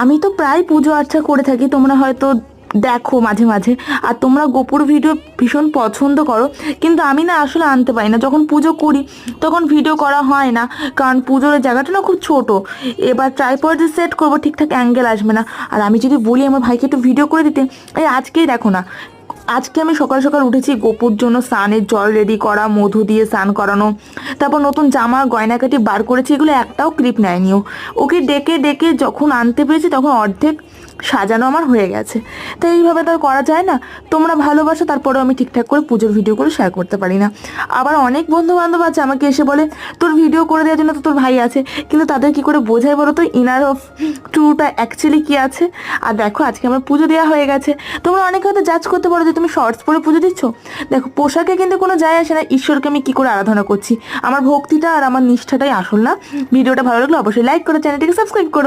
আমি তো প্রায় পুজো আর্চা করে থাকি, তোমরা হয়তো দেখো মাঝে মাঝে। আর তোমরা গোপুর ভিডিও ভীষণ পছন্দ করো, কিন্তু আমি না আসলে আনতে পারি না। যখন পুজো করি, তখন ভিডিও করা হয় না, কারণ পুজোর জায়গাটা না খুব ছোট। এবার ট্রাইপড যে সেট করব, ঠিকঠাক অ্যাঙ্গেল আসবে না। আর আমি যদি বলি আমার ভাইকে একটু ভিডিও করে দিতে, এই আজকেই দেখো না আজকে আমি সকাল সকাল উঠেছি গোপুর জন্য স্নানের জল রেডি করা, মধু দিয়ে স্নান করানো, তারপর নতুন জামা গয়নাকাটি বার করেছি, এগুলো একটাও ক্রিপ নেয়নি ওকে ডেকে ডেকে যখন আনতে পেরেছি তখন অর্ধেক সাজানো আমার হয়ে গেছে। তো এইভাবে তো করা যায় না। তোমরা ভালোবাসো, তারপরেও আমি ঠিকঠাক করে পুজোর ভিডিওগুলো শেয়ার করতে পারি না। আবার অনেক বন্ধু বান্ধব আছে, আমাকে এসে বলে, তোর ভিডিও করে দেওয়ার জন্য তো তোর ভাই আছে। কিন্তু তাদের কি করে বোঝাই বলো তো? ইনার অফ ট্রুটা অ্যাকচুয়ালি কি আছে? আর দেখো, আজকে আমার পুজো দেওয়া হয়ে গেছে। তোমরা অনেকে হয়তো জাজ করতে পারো যে তুমি শর্টস পরে পুজো দিচ্ছ। দেখো, পোশাকে কিন্তু কোনো যায় আসে না। ঈশ্বরকে আমি কি করে আরাধনা করছি? আমার ভক্তিটা আর আমার নিষ্ঠাটাই আসল না। ভিডিওটা ভালো লাগলে অবশ্যই লাইক করো চ্যানেলটিকে সাবস্ক্রাইব করো।